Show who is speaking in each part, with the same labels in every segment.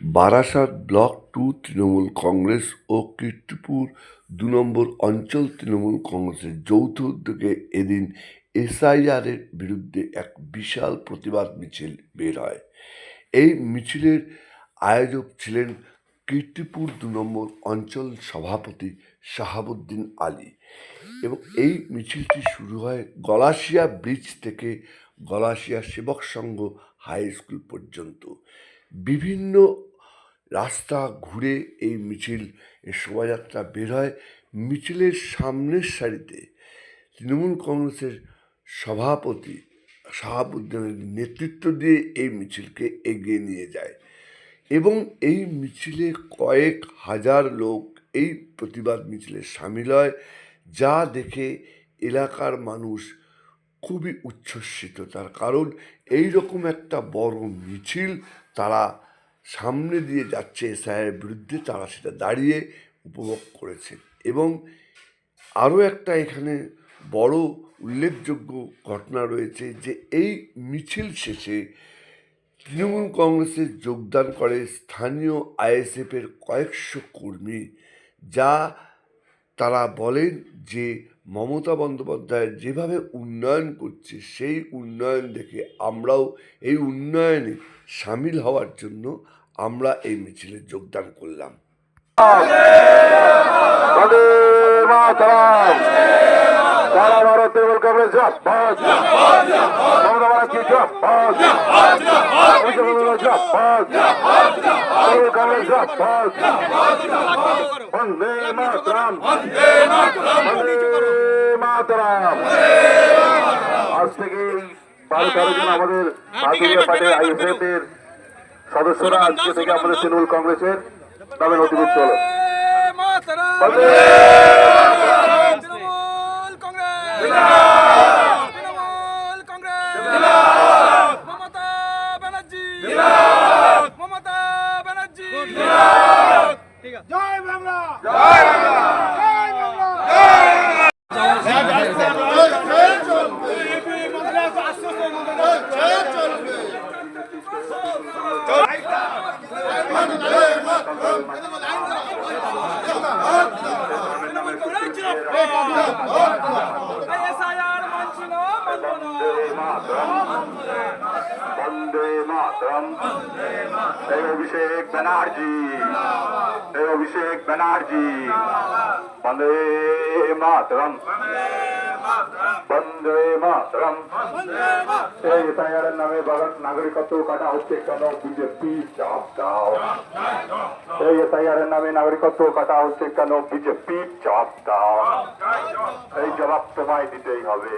Speaker 1: Barasat block two Trinamool Congress ও কীর্তিপুর দু নম্বর অঞ্চল তৃণমূল কংগ্রেসের যৌথ উদ্যোগে এদিন এসআইআরের বিরুদ্ধে এক বিশাল প্রতিবাদ মিছিল বের হয়। এই মিছিলের আয়োজক ছিলেন কীর্তিপুর দু নম্বর অঞ্চল সভাপতি শাহাবুদ্দিন আলী এবং এই মিছিলটি শুরু হয় গলাশিয়া ব্রিজ থেকে গলাশিয়া সেবক সংঘ হাই স্কুল পর্যন্ত। বিভিন্ন রাস্তা ঘুরে এই মিছিল শোভাযাত্রা বের হয়। মিছিলের সামনের সারিতে তৃণমূল কংগ্রেসের সভাপতি শাহাবুদ্দিনের নেতৃত্ব দিয়ে এই মিছিলকে এগিয়ে নিয়ে যায় এবং এই মিছিলে কয়েক হাজার লোক এই প্রতিবাদ মিছিলে সামিল হয়, যা দেখে এলাকার মানুষ খুবই উচ্ছ্বসিত। তার কারণ এই রকম একটা বড় মিছিল তারা সামনে দিয়ে যাচ্ছে এসআইয়ের বিরুদ্ধে, তারা সেটা দাঁড়িয়ে উপভোগ করেছেন এবং আরও একটা এখানে বড় উল্লেখযোগ্য ঘটনা রয়েছে যে এই মিছিল শেষে তৃণমূল কংগ্রেসে যোগদান করে স্থানীয় আইএসএফের কয়েকশো কর্মী, যা তারা বলেন যে মমতা বন্দ্যোপাধ্যায় যেভাবে উন্নয়ন করছে, সেই উন্নয়ন দেখে আমরাও এই উন্নয়নে সামিল হওয়ার জন্য আমরা এই মিছিলে যোগদান করলাম।
Speaker 2: বন্দে মাতরম। বন্দে মাতরম। আজ থেকে এই বারো তেরো জন আমাদের ভারতীয় পার্টির আইএসএফ এর সদস্যরা আজকে থেকে আমাদের তৃণমূল কংগ্রেসের নামে নথিভুক্ত হলো। বন্দে
Speaker 3: তৃণমূল কংগ্রেস তৃণমূল কংগ্রেস মমতা ব্যানার্জি মমতা ব্যানার্জি জয় বাংলা জয় বাংলা তৃণমূল কংগ্রেস এসআইআর মানছি না মানব না
Speaker 2: বন্দে মাতরম এই অভিষেক ব্যানার্জি এই অভিষেক ব্যানার্জি বন্দে মাতরম বন্দে মাতরম এই এসআইআর নামে ভারত নাগরিকত্ব কাটা হচ্ছে কেন বিজেপি জবাব দাও এই এসআইআর নামে নাগরিকত্ব কাটা হচ্ছে কেন বিজেপি জবাব দাও এই জবাব তোমায় দিতেই হবে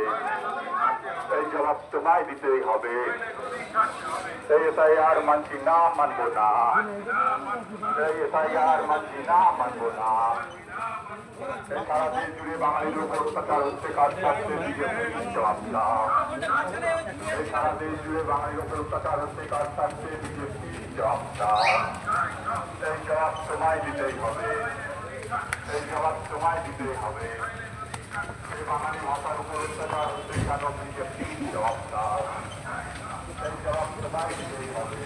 Speaker 2: এই জবাব তোমায় দিতেই হবে এই এসআইআর মানছি না মানবো না এই এসআইআর মানছি না মানবো না এই সারা দেশ হচ্ছে, কাজ জুড়ে বাঙালির উপর অত্যাচার হচ্ছে, কাজ করছে বিজেপি জবাব দাও জবাব তোমায় দিতেই হবে। এই জবাব তোমায় দিতেই হবে। এই বাঙালি ভাষার উপর অত্যাচার হচ্ছে কেন বিজেপি জবাব দাও এই জবাব তোমায় দিতেই হবে।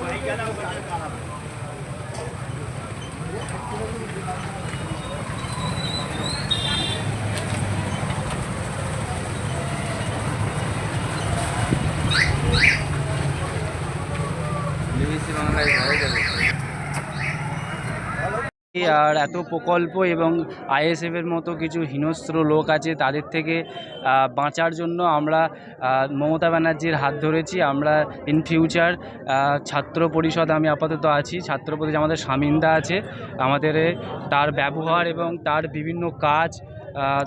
Speaker 4: ભાઈ আর এত প্রকল্প এবং আইএসএফের মতো কিছু হিনস্র লোক আছে, তাদের থেকে বাঁচার জন্য আমরা মমতা ব্যানার্জির হাত ধরেছি। আমরা ইন ফিউচার ছাত্র পরিষদ আমি আপাতত আছি। ছাত্র পরিষদ আমাদের সামিন্দা আছে। আমাদের তার ব্যবহার এবং তার বিভিন্ন কাজ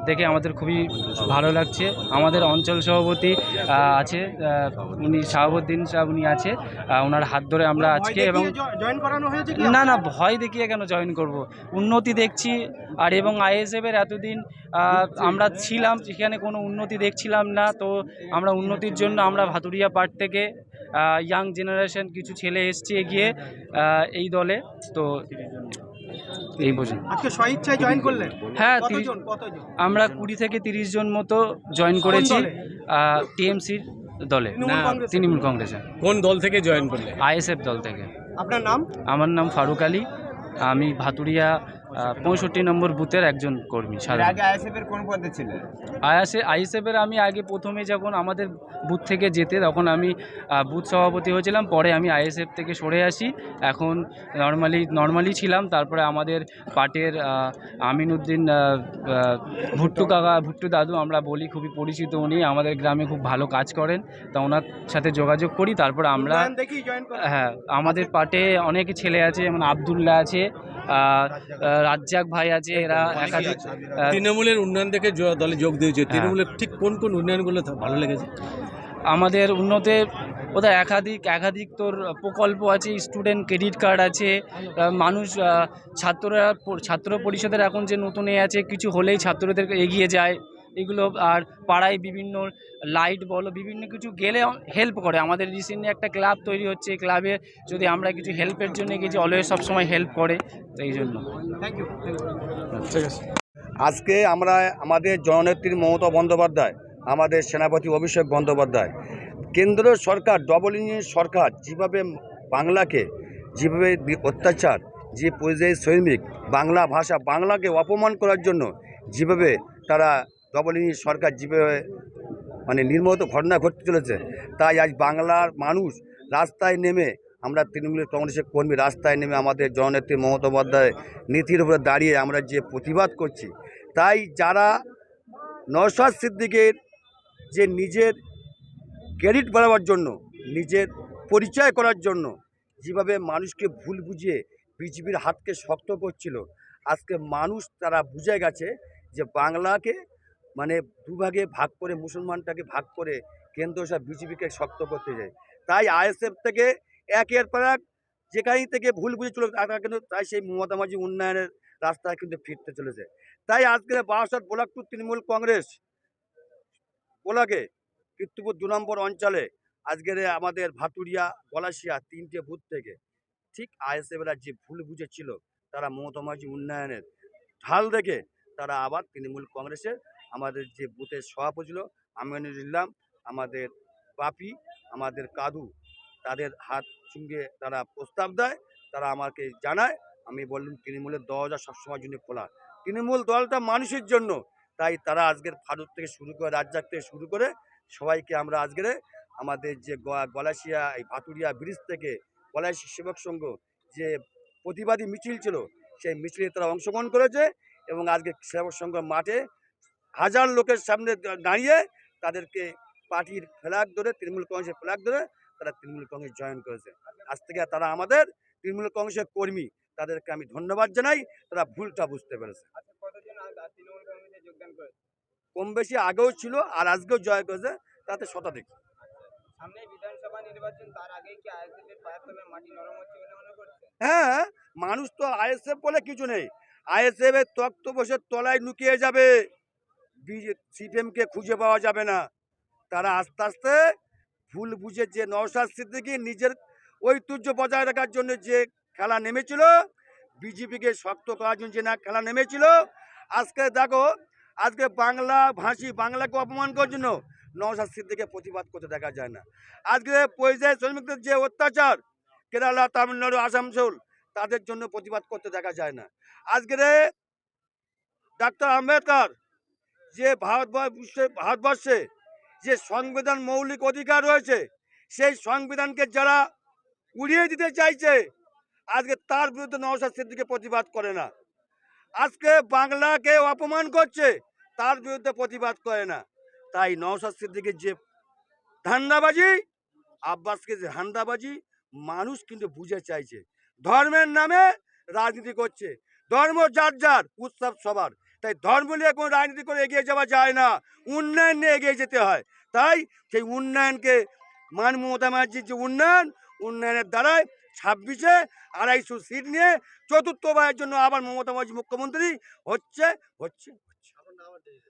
Speaker 4: দেখে আমাদের খুবই ভালো লাগছে। আমাদের অঞ্চল সভাপতি আছে উনি শাহাবুদ্দিন সাহেব উনি আছে ওনার হাত ধরে আমরা আজকে এবং
Speaker 3: জয়েন করানো হয়েছে
Speaker 4: না না ভয় দেখিয়ে কেন জয়েন করব? উন্নতি দেখছি আর এবং আইএসএফের এতদিন আমরা ছিলাম সেখানে কোনো উন্নতি দেখছিলাম না তো আমরা উন্নতির জন্য আমরা ভাতুরিয়া পার্ট থেকে ইয়াং জেনারেশন কিছু ছেলে এসছে এগিয়ে এই দলে তো এই পর্যন্ত
Speaker 3: আজকে স্বইচ্ছায় জয়েন করলেন?
Speaker 4: হ্যাঁ
Speaker 3: কতজন? কতজন?
Speaker 4: আমরা কুড়ি থেকে তিরিশ জন মতো জয়েন করেছি? টিএমসির দলে।
Speaker 3: তৃণমূল
Speaker 4: না
Speaker 3: কংগ্রেসে?
Speaker 4: তৃণমূল কংগ্রেসে
Speaker 5: কোন দল থেকে জয়েন করলেন?
Speaker 4: আইএসএফ দল থেকে।
Speaker 3: আপনার নাম?
Speaker 4: আমার নাম ফারুক আলী। আমি ভাতুরিয়া পঁয়ষট্টি নম্বর বুথের একজন কর্মী সাধারণ।
Speaker 5: আইএসএফ এর কোন পদে ছিলেন?
Speaker 4: আইএসএ আইএসএফের আমি আগে প্রথমে যখন আমাদের বুথ থেকে যেতে তখন আমি বুথ সভাপতি হয়েছিলাম পরে আমি আইএসএফ থেকে সরে আসি। এখন নর্মালি নর্মালি ছিলাম তারপরে আমাদের পার্টির আমিনউদ্দিন ভুট্টু কাকা ভুট্টু দাদু আমরা বলি খুবই পরিচিত উনি আমাদের গ্রামে খুব ভালো কাজ করেন তা ওনার সাথে যোগাযোগ করি তারপর আমরা হ্যাঁ আমাদের পার্টে অনেক ছেলে আছে যেমন আবদুল্লাহ আছে রাজ্জাক ভাই আছে এরা একাধিক
Speaker 5: তৃণমূলের উন্নয়ন থেকে দলে যোগ দিয়েছে। তৃণমূলের ঠিক কোন কোন উন্নয়নগুলো তা ভালো লেগেছে?
Speaker 4: আমাদের উন্নতে ওদের একাধিক একাধিক তোর প্রকল্প আছে স্টুডেন্ট ক্রেডিট কার্ড আছে মানুষ ছাত্ররা ছাত্র পরিষদের এখন যে নতুন এ আছে কিছু হলেই ছাত্রদের এগিয়ে যায়। এগুলো আর পাড়ায় বিভিন্ন লাইট বলো বিভিন্ন কিছু গেলে হেল্প করে। আমাদের রিসেন্টলি একটা ক্লাব তৈরি হচ্ছে। ক্লাবে যদি আমরা কিছু হেল্পের জন্য গেছি অলওয়েজ সবসময় হেল্প করে। তো এই জন্য।
Speaker 3: থ্যাংক ইউ
Speaker 5: ঠিক আছে।
Speaker 6: আজকে আমরা আমাদের জননেত্রী মমতা বন্দ্যোপাধ্যায় আমাদের সেনাপতি অভিষেক বন্দ্যোপাধ্যায় কেন্দ্র সরকার ডবল ইঞ্জিন সরকার যেভাবে বাংলাকে যেভাবে অত্যাচার যে পরিযায়ী শ্রমিক বাংলা ভাষা বাংলাকে অপমান করার জন্য যেভাবে তারা ডবল সরকার যেভাবে মানে নির্মত ঘটনা ঘটতে চলেছে। তাই আজ বাংলার মানুষ রাস্তায় নেমে আমরা তৃণমূলের কংগ্রেসের কর্মী রাস্তায় নেমে আমাদের জননেত্রী মমতা বন্দ্যোপাধ্যায় নীতির উপরে দাঁড়িয়ে আমরা যে প্রতিবাদ করছি, তাই যারা নওশাদ সিদ্দিকের যে নিজের ক্রেডিট বাড়াবার জন্য, নিজের পরিচয় করার জন্য যেভাবে মানুষকে ভুল বুঝিয়ে বিজেপির হাতকে শক্ত করছিল, আজকে মানুষ তারা বুঝে গেছে যে বাংলাকে মানে দুভাগে ভাগ করে মুসলমানটাকে ভাগ করে কেন্দ্র সব বিজেপিকে শক্ত করতে যায়। তাই আইএসএফ থেকে একের পর এক যেখানেই থেকে ভুল বুঝেছিল, তারা কিন্তু তাই সেই মমতা মাঝি উন্নয়নের রাস্তায় কিন্তু ফিরতে চলেছে। তাই আজকের বারাসাত বোলাকপুর তৃণমূল কংগ্রেস বোলাকে কীর্তিপুর দু নম্বর অঞ্চলে আজকের আমাদের ভাতুরিয়া গলাশিয়া তিনটে বুথ থেকে ঠিক আইএসএফরা যে ভুল বুঝেছিল, তারা মমতা মাঝি উন্নয়নের ঢাল দেখে তারা আবার তৃণমূল কংগ্রেসের আমাদের যে বুথের সভাপতি ছিল আমিনুল ইসলাম আমাদের পাপি আমাদের কাদু, তাদের হাত সঙ্গে তারা প্রস্তাব দেয়, তারা আমাকে জানায়। আমি বললাম, তৃণমূলের দরজা সবসময়ের জন্য খোলা। তৃণমূল দলটা মানুষের জন্য। তাই তারা আজকের ফারুক থেকে শুরু করে, রাজ্জাক থেকে শুরু করে, সবাইকে আমরা আজকের আমাদের যে গলাশিয়া, এই ভাতুরিয়া ব্রিজ থেকে গলাশি সেবক সংঘ যে প্রতিবাদী মিছিল ছিল, সেই মিছিলে তারা অংশগ্রহণ করেছে এবং আজকে সেবক সংঘ মাঠে হাজার লোকের সামনে দাঁড়িয়ে তাদেরকে পার্টির ফ্ল্যাগ ধরে তৃণমূল কংগ্রেসের ফ্ল্যাগ ধরে তারা তৃণমূল কংগ্রেস জয়েন করেছে। আজ থেকে তারা আমাদের তৃণমূল কংগ্রেসের কর্মী। তাদেরকে আমি ধন্যবাদ জানাই তারা ভুলটা বুঝতে পেরেছে। কম বেশি আগেও ছিল আর আজকেও জয় করেছে তাতে শতাধিক হ্যাঁ মানুষ তো আইএসএফ বলে কিছু নেই। আইএসএফ এর তক্ত বসে তলায় লুকিয়ে যাবে। সিপিএমকে খুঁজে পাওয়া যাবে না। তারা আস্তে আস্তে ভুল বুঝে যে নওশাদ সিদ্দিকি নিজের ঐতিহ্য বজায় রাখার জন্য যে খেলা নেমেছিল, বিজেপিকে শক্ত করার জন্য যে না খেলা নেমেছিল, আজকে দেখো, আজকে বাংলা ভাষী বাংলাকে অপমান করার জন্য নওশাদ সিদ্দিকে প্রতিবাদ করতে দেখা যায় না। আজকে পরিযায়ী শ্রমিকদের যে অত্যাচার, কেরালা, তামিলনাড়ু আসানসোল তাদের জন্য প্রতিবাদ করতে দেখা যায় না। আজকের ডাক্তার আম্বেদকর যে ভারতবর্ষে ভারতবর্ষে যে সংবিধান মৌলিক অধিকার রয়েছে, সেই সংবিধানকে যারা উড়িয়ে দিতে চাইছে, আজকে তার বিরুদ্ধে নওশাদ সিদ্দিকে প্রতিবাদ করে না। আজকে বাংলাকে অপমান করছে, তার বিরুদ্ধে প্রতিবাদ করে না। তাই নওশাদ সিদ্দিকের যে ধান্দাবাজি, আব্বাসকে যে ধান্দাবাজি, মানুষ কিন্তু বুঝে চাইছে। ধর্মের নামে রাজনীতি করছে। ধর্ম যার যার, উৎসব সবার। তাই ধর্ম নিয়ে কোনো রাজনীতি করে এগিয়ে যাওয়া যায় না। উন্নয়ন নিয়ে এগিয়ে যেতে হয়। তাই সেই উন্নয়নকে মান মমতা ব্যানার্জির যে উন্নয়ন, উন্নয়নের দ্বারাই ছাব্বিশে আড়াইশো সিট নিয়ে চতুর্থবারের জন্য আবার মমতা ব্যানার্জি মুখ্যমন্ত্রী হচ্ছে হচ্ছে হচ্ছে।